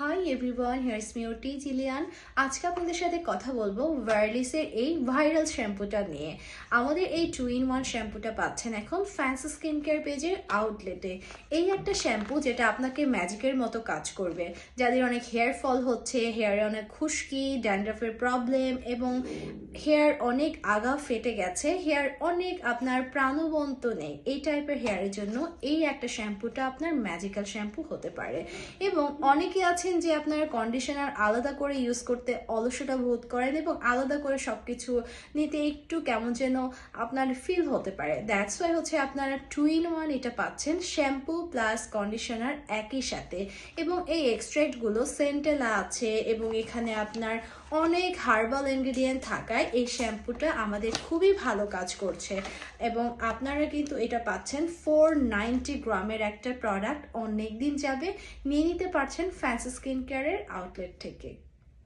High everyone here স্মিউটি জিলিয়ান আজকে আপনাদের সাথে কথা বলব ভায়ারলিসের এই ভাইরাল শ্যাম্পুটা নিয়ে। আমাদের এই টু ইন ওয়ান শ্যাম্পুটা পাচ্ছেন এখন ফ্যান্সি স্কিন কেয়ার পেজের আউটলেটে এই একটা শ্যাম্পু যেটা আপনাকে ম্যাজিকের মতো কাজ করবে। যাদের অনেক হেয়ার ফল হচ্ছে হেয়ারে অনেক খুশকি ড্যান্ড্রাফের প্রবলেম এবং হেয়ার অনেক আগা ফেটে গেছে হেয়ার অনেক আপনার প্রাণবন্ত নেই। এই টাইপের হেয়ারের জন্য এই একটা শ্যাম্পুটা আপনার ম্যাজিক্যাল শ্যাম্পু হতে পারে। এবং অনেকে আছেন যে আপনার কন্ডিশনার আলাদা করে ইউজ করতে অলসতা বোধ করেন এবং আলাদা করে সবকিছু নিতে একটু কেমন যেন আপনার ফিল হতে পারে। দ্যাটস ওয়াই হচ্ছে আপনারা টু ইন ওয়ান এটা পাচ্ছেন শ্যাম্পু প্লাস কন্ডিশনার একই সাথে। এবং এই এক্সট্রাক্টগুলো সেন্টেলা আছে এবং এখানে আপনার অনেক হার্বাল ইনগ্রিডিয়েন্ট থাকায় এই শ্যাম্পুটা আমাদের খুবই ভালো কাজ করছে। এবং আপনারা কিন্তু এটা পাচ্ছেন ফোর নাইনটি গ্রামের একটা প্রোডাক্ট অনেক দিন যাবে। নিয়ে নিতে পারছেন ফ্যান্সি স্কিন কেয়ারের আউটলেট থেকে।